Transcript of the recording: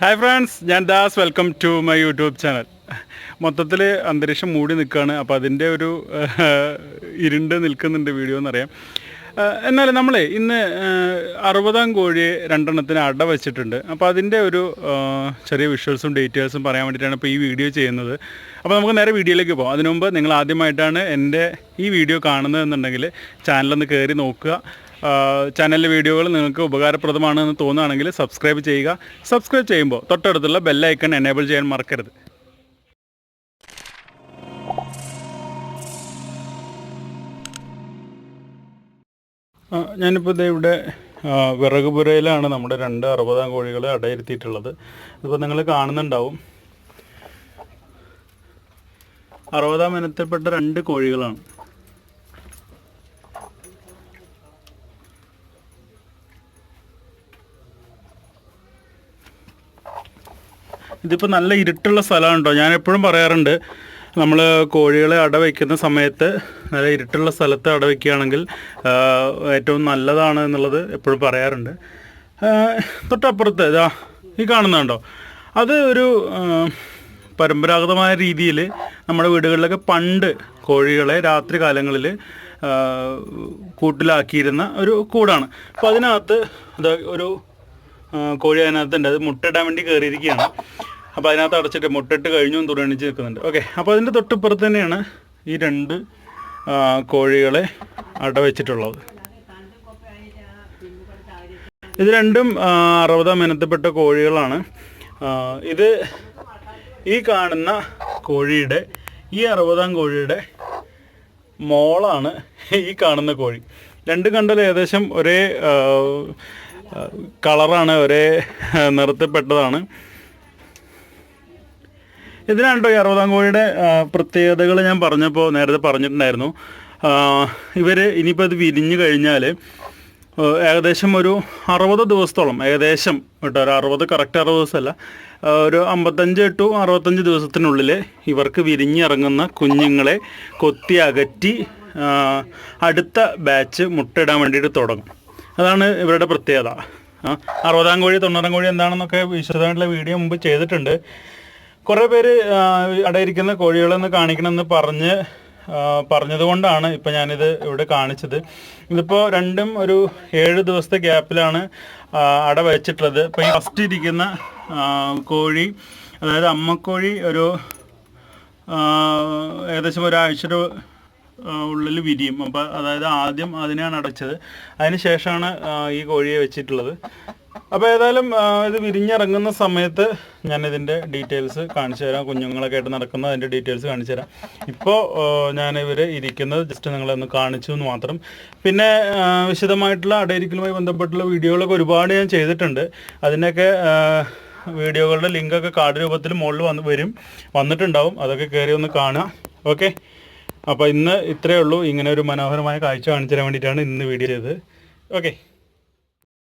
Hi friends ഞാൻ Das. Welcome to my YouTube channel മൊത്തത്തിൽ അന്തരീക്ഷം മൂടി നിൽക്കുകയാണ് അപ്പോൾ അതിന്റെ ഒരു ഇരുണ്ട് നിൽക്കുന്നുണ്ട് വീഡിയോ എന്നറിയാം. എന്നാൽ നമ്മളെ ഇന്ന് അറുപതാം കോഴിയെ രണ്ടെണ്ണത്തിന് അട വെച്ചിട്ടുണ്ട്. അപ്പോൾ അതിന്റെ ഒരു ചെറിയ വിഷ്വൽസും ഡീറ്റെയിൽസും പറയാൻ വേണ്ടിയിട്ടാണ് ഇപ്പോൾ ഈ വീഡിയോ ചെയ്യുന്നത്. അപ്പോൾ നമുക്ക് നേരെ വീഡിയോയിലേക്ക് പോകാം. അതിനുമുമ്പ് നിങ്ങൾ ആദ്യമായിട്ടാണ് എന്റെ ഈ വീഡിയോ കാണുന്നതെന്നുണ്ടെങ്കിൽ ചാനലൊന്ന് കയറി നോക്കുക. ചാനലിലെ വീഡിയോകൾ നിങ്ങൾക്ക് ഉപകാരപ്രദമാണെന്ന് തോന്നുകയാണെങ്കിൽ സബ്സ്ക്രൈബ് ചെയ്യുക. സബ്സ്ക്രൈബ് ചെയ്യുമ്പോൾ തൊട്ടടുത്തുള്ള ബെല്ലൈക്കൺ എനേബിൾ ചെയ്യാൻ മറക്കരുത്. ഇവിടെ ഇതിപ്പോൾ നിങ്ങൾ കാണുന്നുണ്ടാവും. രണ്ട് കോഴികളാണ്. ഇതിപ്പോൾ നല്ല ഇരുട്ടുള്ള സ്ഥലമാണ് കേട്ടോ ഞാൻ എപ്പോഴും പറയാറുണ്ട് നമ്മൾ കോഴികളെ അടവയ്ക്കുന്ന സമയത്ത് നല്ല ഇരുട്ടുള്ള സ്ഥലത്ത് അടവയ്ക്കുകയാണെങ്കിൽ ഏറ്റവും നല്ലതാണ് എന്നുള്ളത് എപ്പോഴും പറയാറുണ്ട്. തൊട്ടപ്പുറത്ത് ഇതാ ഈ കാണുന്നുണ്ടോ അത് ഒരു പരമ്പരാഗതമായ രീതിയിൽ നമ്മുടെ വീടുകളിലൊക്കെ പണ്ട് കോഴികളെ രാത്രി കാലങ്ങളിൽ കൂട്ടിലാക്കിയിരുന്ന ഒരു കൂടാണ്. അപ്പോൾ അതിനകത്ത് ഒരു കോഴി അതിനകത്തുണ്ട്. അത് മുട്ടയിടാൻ വേണ്ടി കയറിയിരിക്കുകയാണ് അപ്പോൾ അതിനകത്ത് അടച്ചിട്ട് മുട്ടിട്ട് കഴിഞ്ഞു തുറണിച്ച് നിൽക്കുന്നുണ്ട് ഓക്കെ അപ്പോൾ അതിന്റെ തൊട്ടിപ്പുറത്ത് തന്നെയാണ് ഈ രണ്ട് കോഴികളെ അട വെച്ചിട്ടുള്ളത്. ഇത് രണ്ടും അറുപതാം ഇനത്തിൽപ്പെട്ട കോഴികളാണ്. ഇത് ഈ കാണുന്ന കോഴിയുടെ ഈ അറുപതാം കോഴിയുടെ മോളാണ് ഈ കാണുന്ന കോഴി. രണ്ട് കണ്ടാൽ ഏകദേശം ഒരേ കളറാണ് ഒരേ നിറത്തിൽപ്പെട്ടതാണ്. ഇതിനാണ് കേട്ടോ ഈ അറുപതാം കോഴിയുടെ പ്രത്യേകതകൾ ഞാൻ പറഞ്ഞപ്പോൾ നേരത്തെ പറഞ്ഞിട്ടുണ്ടായിരുന്നു. ഇവർ ഇനിയിപ്പോൾ ഇത് വിരിഞ്ഞു കഴിഞ്ഞാൽ ഏകദേശം ഒരു അറുപത് ദിവസത്തോളം ഏകദേശം കേട്ടോ ഒരു അറുപത് കറക്റ്റ് അറുപത് ദിവസമല്ല ഒരു അമ്പത്തഞ്ച് ടു അറുപത്തഞ്ച് ദിവസത്തിനുള്ളിൽ ഇവർക്ക് വിരിഞ്ഞിറങ്ങുന്ന കുഞ്ഞുങ്ങളെ കൊത്തി അകറ്റി അടുത്ത ബാച്ച് മുട്ടയിടാൻ വേണ്ടിയിട്ട് തുടങ്ങും. അതാണ് ഇവരുടെ പ്രത്യേകത. അറുപതാം കോഴി തൊണ്ണൂറാം കോഴി എന്താണെന്നൊക്കെ വിശദമായിട്ടുള്ള വീഡിയോ മുമ്പ് ചെയ്തിട്ടുണ്ട്. കുറേ പേര് അടയിരിക്കുന്ന കോഴികളെന്ന് കാണിക്കണമെന്ന് പറഞ്ഞ് പറഞ്ഞതുകൊണ്ടാണ് ഇപ്പം ഞാനിത് ഇവിടെ കാണിച്ചത്. ഇതിപ്പോൾ രണ്ടും ഒരു ഏഴ് ദിവസത്തെ ഗ്യാപ്പിലാണ് അട വെച്ചിട്ടുള്ളത്. ഇപ്പം ഈ ഫസ്റ്റ് ഇരിക്കുന്ന കോഴി അതായത് അമ്മക്കോഴി ഒരു ഏകദേശം ഒരാഴ്ചയുടെ ആ, ഉള്ളിൽ വിരിയും. അപ്പോൾ അതായത് ആദ്യം അതിനെയാണ് അടച്ചത്. അതിന് ശേഷമാണ് ഈ കോഴിയെ വെച്ചിട്ടുള്ളത്. അപ്പോൾ ഏതായാലും ഇത് വിരിഞ്ഞിറങ്ങുന്ന സമയത്ത് ഞാൻ ഇതിന്റെ ഡീറ്റെയിൽസ് കാണിച്ചു തരാം. കുഞ്ഞുങ്ങളൊക്കെ ആയിട്ട് നടക്കുന്ന അതിന്റെ ഡീറ്റെയിൽസ് കാണിച്ചു തരാം. ഇപ്പോൾ ഞാൻ ഇവർ ഇരിക്കുന്നത് ജസ്റ്റ് നിങ്ങളെ ഒന്ന് കാണിച്ചു എന്ന് മാത്രം. പിന്നെ വിശദമായിട്ടുള്ള അടയിരിക്കലുമായി ബന്ധപ്പെട്ടുള്ള വീഡിയോകളൊക്കെ ഒരുപാട് ഞാൻ ചെയ്തിട്ടുണ്ട്. ആ, വീഡിയോകളുടെ ലിങ്കൊക്കെ കാർഡ് രൂപത്തിൽ മുകളിൽ വന്ന് വരും. വന്നിട്ടുണ്ടാവും. അതൊക്കെ കയറി ഒന്ന് കാണുക. ഓക്കെ? അപ്പോൾ ഇന്ന് ഇത്രയേ ഉള്ളൂ. ഇങ്ങനെ ഒരു മനോഹരമായ കാഴ്ച കാണിച്ചു തരാൻ വേണ്ടിയിട്ടാണ് ഇന്ന് വീഡിയോ ചെയ്തത്. ഓക്കെ?